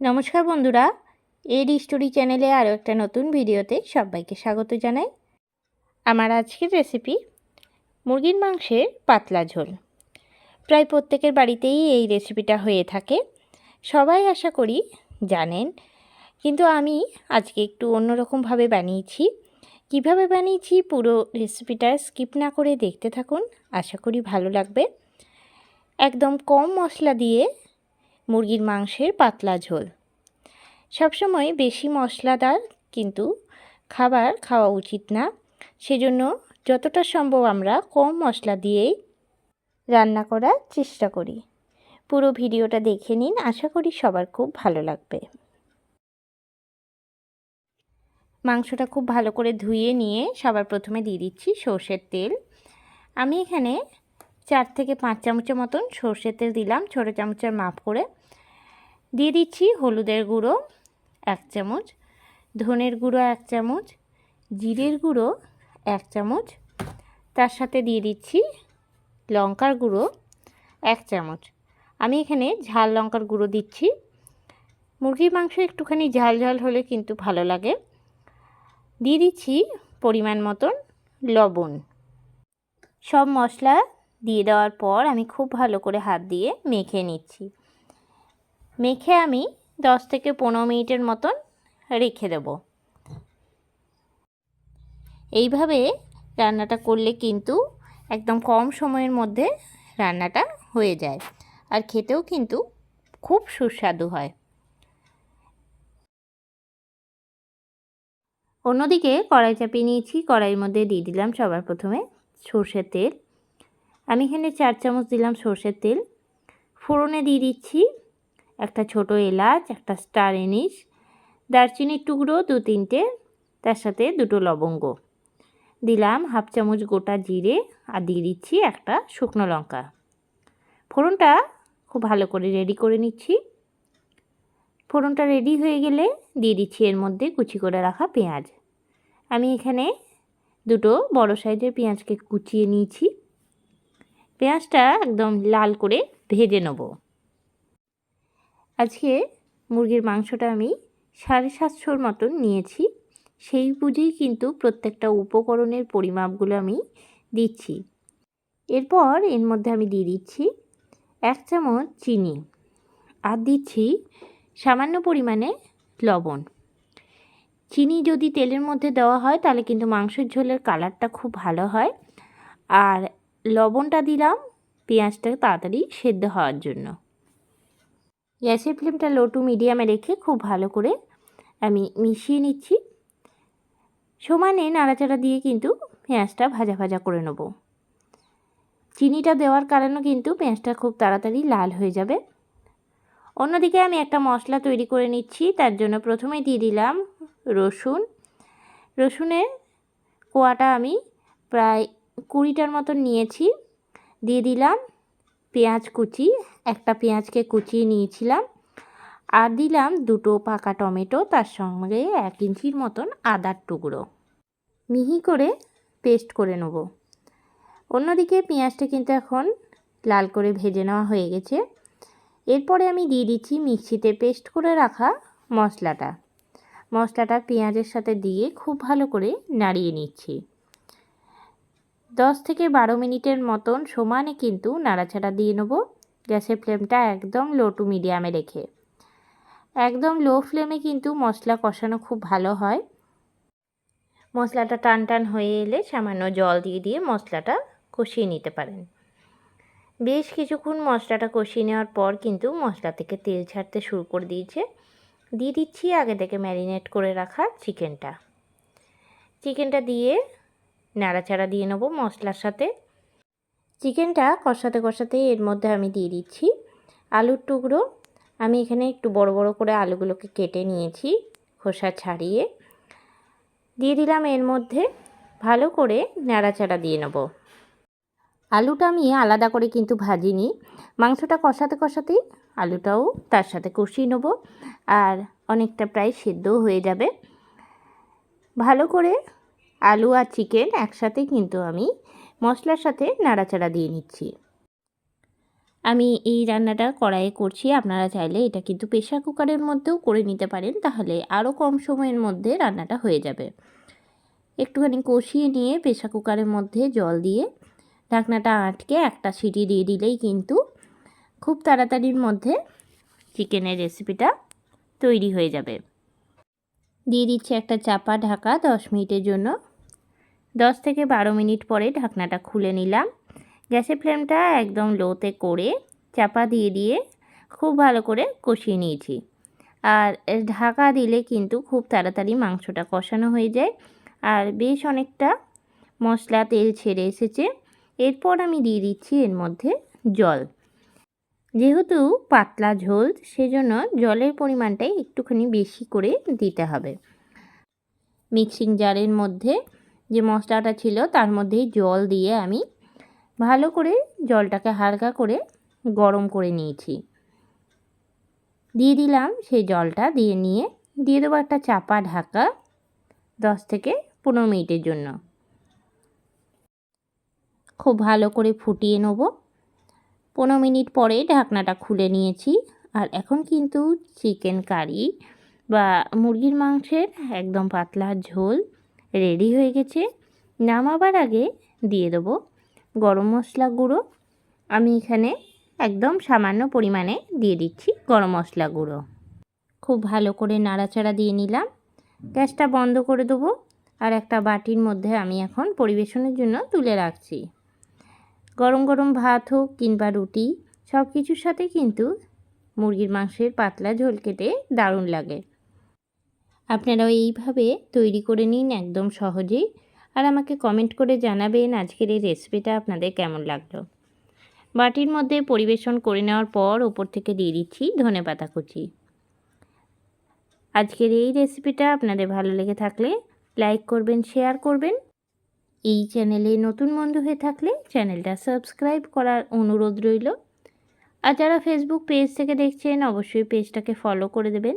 নমস্কার বন্ধুরা এর স্টোরি চ্যানেলে আরও একটা নতুন ভিডিওতে সবাইকে স্বাগত জানাই। আমার আজকের রেসিপি মুরগির মাংসের পাতলা ঝোল। প্রায় প্রত্যেকের বাড়িতেই এই রেসিপিটা হয়ে থাকে। সবাই আশা করি জানেন, কিন্তু আমি আজকে একটু অন্যরকমভাবে বানিয়েছি। কীভাবে বানিয়েছি পুরো রেসিপিটা স্কিপ না করে দেখতে থাকুন, আশা করি ভালো লাগবে। একদম কম মশলা দিয়ে মুরগির মাংসের পাতলা ঝোল। সবসময় বেশি মশলাদার কিন্তু খাবার খাওয়া উচিত না। সেজন্য যতটা সম্ভব আমরা কম মশলা দিয়েই রান্না করার চেষ্টা করি। পুরো ভিডিওটা দেখে নিন, আশা করি সবার খুব ভালো লাগবে। মাংসটা খুব ভালো করে ধুয়ে নিয়ে সবার প্রথমে দিয়ে দিচ্ছি সর্ষের তেল। আমি এখানে চার থেকে পাঁচ চামচের মতন সর্ষের তেল দিলাম, ছোটো চামচের মাপ করে। দিয়ে দিচ্ছি হলুদের গুঁড়ো, এক চামচ, ধনের গুঁড়ো, এক চামচ, জিরের গুঁড়ো, এক চামচ, তার সাথে দিয়ে দিচ্ছি লঙ্কার গুঁড়ো, এক চামচ। আমি এখানে ঝাল লঙ্কার গুঁড়ো দিচ্ছি। মুরগির মাংস একটুখানি ঝাল ঝাল হলে কিন্তু ভালো লাগে। দিয়ে দিচ্ছি পরিমাণ মতন লবণ। সব মশলা দিয়ে দেওয়ার পর আমি খুব ভালো করে হাত দিয়ে মেখে নিচ্ছি। মেখে আমি দশ থেকে পনেরো মিনিটের মতন রেখে দেব। এইভাবে রান্নাটা করলে কিন্তু একদম কম সময়ের মধ্যে রান্নাটা হয়ে যায় আর খেতেও কিন্তু খুব সুস্বাদু হয়। অন্যদিকে কড়াই চাপিয়ে নিয়েছি, কড়াইয়ের মধ্যে দিয়ে দিলাম সবার প্রথমে সর্ষের তেল। আমি এখানে চার চামচ দিলাম সর্ষের তেল। ফোড়নে দিয়ে দিচ্ছি একটা ছোট এলাচ, একটা স্টার এনিস দারচিনির টুকরো দু তিনটে, তার সাথে দুটো লবঙ্গ। দিলাম হাফ চামচ গোটা জিরে আর দিয়ে দিচ্ছি একটা শুকনো লঙ্কা। ফোড়নটা খুব ভালো করে রেডি করে নিচ্ছি। ফোড়নটা রেডি হয়ে গেলে দিয়ে দিচ্ছি এর মধ্যে কুচি করে রাখা পেঁয়াজ। আমি এখানে দুটো বড় সাইজের পেঁয়াজকে কুচিয়ে নিয়েছি। পেঁয়াজটা একদম লাল করে ভেজে নেব। আজকে মুরগির মাংসটা আমি সাড়ে সাতশোর মতন নিয়েছি। সেই বুঝেই কিন্তু প্রত্যেকটা উপকরণের পরিমাপগুলো আমি দিচ্ছি। এরপর এর মধ্যে আমি দিয়ে দিচ্ছি এক চামচ চিনি আর দিচ্ছি সামান্য পরিমাণে লবণ। চিনি যদি তেলের মধ্যে দেওয়া হয় তাহলে কিন্তু মাংসের ঝোলের কালারটা খুব ভালো হয়। আর লবণটা দিলাম, পেঁয়াজটা তাড়াতাড়ি সেদ্ধ হওয়ার জন্য। গ্যাসের ফ্লেমটা লো টু মিডিয়ামে রেখে খুব ভালো করে আমি মিশিয়ে নিচ্ছি। সমানে নাড়াচাড়া দিয়ে কিন্তু পেঁয়াজটা ভাজা ভাজা করে নেব। চিনিটা দেওয়ার কারণে কিন্তু পেঁয়াজটা খুব তাড়াতাড়ি লাল হয়ে যাবে। অন্যদিকে আমি একটা মশলা তৈরি করে নিচ্ছি, তার জন্য প্রথমে দিয়ে দিলাম রসুন। রসুনের কোয়াটা আমি প্রায় কুড়িটার মতন নিয়েছি। দিয়ে দিলাম পেঁয়াজ কুচি, একটা পেঁয়াজকে কুচিয়ে নিয়েছিলাম। আর দিলাম দুটো পাকা টমেটো, তার সঙ্গে এক ইঞ্চির মতন আদার টুকরো। মিহি করে পেস্ট করে নেব। অন্যদিকে পেঁয়াজটা কিন্তু এখন লাল করে ভেজে নেওয়া হয়ে গেছে। এরপরে আমি দিয়ে দিচ্ছি মিক্সিতে পেস্ট করে রাখা মশলাটা। মশলাটা পেঁয়াজের সাথে দিয়ে খুব ভালো করে নাড়িয়ে নিচ্ছি। দশ থেকে বারো মিনিটের মতন সমানে কিন্তু নাড়াচাড়া দিয়ে নেব। গ্যাসের ফ্লেমটা একদম লো টু মিডিয়ামে রেখে। একদম লো ফ্লেমে কিন্তু মশলা কষানো খুব ভালো হয়। মশলাটা টান টান হয়ে এলে সামান্য জল দিয়ে দিয়ে মশলাটা কষিয়ে নিতে পারেন। বেশ কিছুক্ষণ মশলাটা কষিয়ে নেওয়ার পর কিন্তু মশলা থেকে তেল ছাড়তে শুরু করে দিয়েছে। দিয়ে দিচ্ছি আগে থেকে ম্যারিনেট করে রাখা চিকেনটা চিকেনটা দিয়ে নাড়াচাড়া দিয়ে নেব মশলার সাথে। চিকেনটা কষাতে কষাতে এর মধ্যে আমি দিয়ে দিচ্ছি আলুর টুকরো। আমি এখানে একটু বড় বড় করে আলুগুলোকে কেটে নিয়েছি খোসা ছাড়িয়ে। দিয়ে দিলাম এর মধ্যে ভালো করে নাড়াচাড়া দিয়ে নেব। আলুটা আমি আলাদা করে কিন্তু ভাজিনি, মাংসটা কষাতে কষাতেই আলুটাও তার সাথে কষিয়ে নেব। আর অনেকটা প্রায় সেদ্ধও হয়ে যাবে। ভালো করে আলু আর চিকেন একসাথে কিন্তু আমি মশলার সাথে নাড়াচাড়া দিয়ে নিচ্ছি। আমি এই রান্নাটা কড়াইয়ে করছি, আপনারা চাইলে এটা কিন্তু প্রেশার কুকারের মধ্যেও করে নিতে পারেন, তাহলে আরও কম সময়ের মধ্যে রান্নাটা হয়ে যাবে। একটুখানি কষিয়ে নিয়ে প্রেশার কুকারের মধ্যে জল দিয়ে ঢাকনাটা আটকে একটা সিটি দিয়ে দিলেই কিন্তু খুব তাড়াতাড়ির মধ্যে চিকেনের রেসিপিটা তৈরি হয়ে যাবে। দিয়ে দিচ্ছি একটা চাপা ঢাকা দশ মিনিটের জন্য। দশ থেকে বারো মিনিট পরে ঢাকনাটা খুলে নিলাম। গ্যাসের ফ্লেমটা একদম লোতে করে চাপা দিয়ে দিয়ে খুব ভালো করে কষিয়ে নিয়েছি। আর ঢাকা দিলে কিন্তু খুব তাড়াতাড়ি মাংসটা কষানো হয়ে যায়। আর বেশ অনেকটা মশলা, তেল ছেড়ে এসেছে। এরপর আমি দিয়ে দিচ্ছি এর মধ্যে জল। যেহেতু পাতলা ঝোল, সেজন্য জলের পরিমাণটাই একটুখানি বেশি করে দিতে হবে। মিক্সিং জারের মধ্যে যে মশলাটা ছিল তার মধ্যেই জল দিয়ে আমি ভালো করে জলটাকে হালকা করে গরম করে নিয়েছি। দিয়ে দিলাম সেই জলটা, দিয়ে নিয়ে দিয়ে দেবো একটা চাপা ঢাকা দশ থেকে পনেরো মিনিটের জন্য। খুব ভালো করে ফুটিয়ে নেব। পনেরো মিনিট পরে ঢাকনাটা খুলে নিয়েছি। আর এখন কিন্তু চিকেন কারি বা মুরগির মাংসের একদম পাতলা ঝোল রেডি হয়ে গেছে। নামাবার আগে দিয়ে দেবো গরম মশলা গুঁড়ো। আমি এখানে একদম সামান্য পরিমাণে দিয়ে দিচ্ছি গরম মশলা গুঁড়ো। খুব ভালো করে নাড়াচাড়া দিয়ে নিলাম। গ্যাসটা বন্ধ করে দেবো আর একটা বাটির মধ্যে আমি এখন পরিবেশনের জন্য তুলে রাখছি। গরম গরম ভাত হোক কিংবা রুটি সব কিছুর সাথে কিন্তু মুরগির মাংসের পাতলা ঝোল কেটে দারুণ লাগে। আপনারাও এইভাবে তৈরি করে নিন একদম সহজেই। আর আমাকে কমেন্ট করে জানাবেন আজকের এই রেসিপিটা আপনাদের কেমন লাগল। বাটির মধ্যে পরিবেশন করে নেওয়ার পর ওপর থেকে দিয়ে দিচ্ছি ধনে পাতা কুচি। আজকের এই রেসিপিটা আপনাদের ভালো লেগে থাকলে লাইক করবেন শেয়ার করবেন। এই চ্যানেলে নতুন বন্ধু হয়ে থাকলে চ্যানেলটা সাবস্ক্রাইব করার অনুরোধ রইল। আর যারা ফেসবুক পেজ থেকে দেখছেন, অবশ্যই পেজটাকে ফলো করে দেবেন।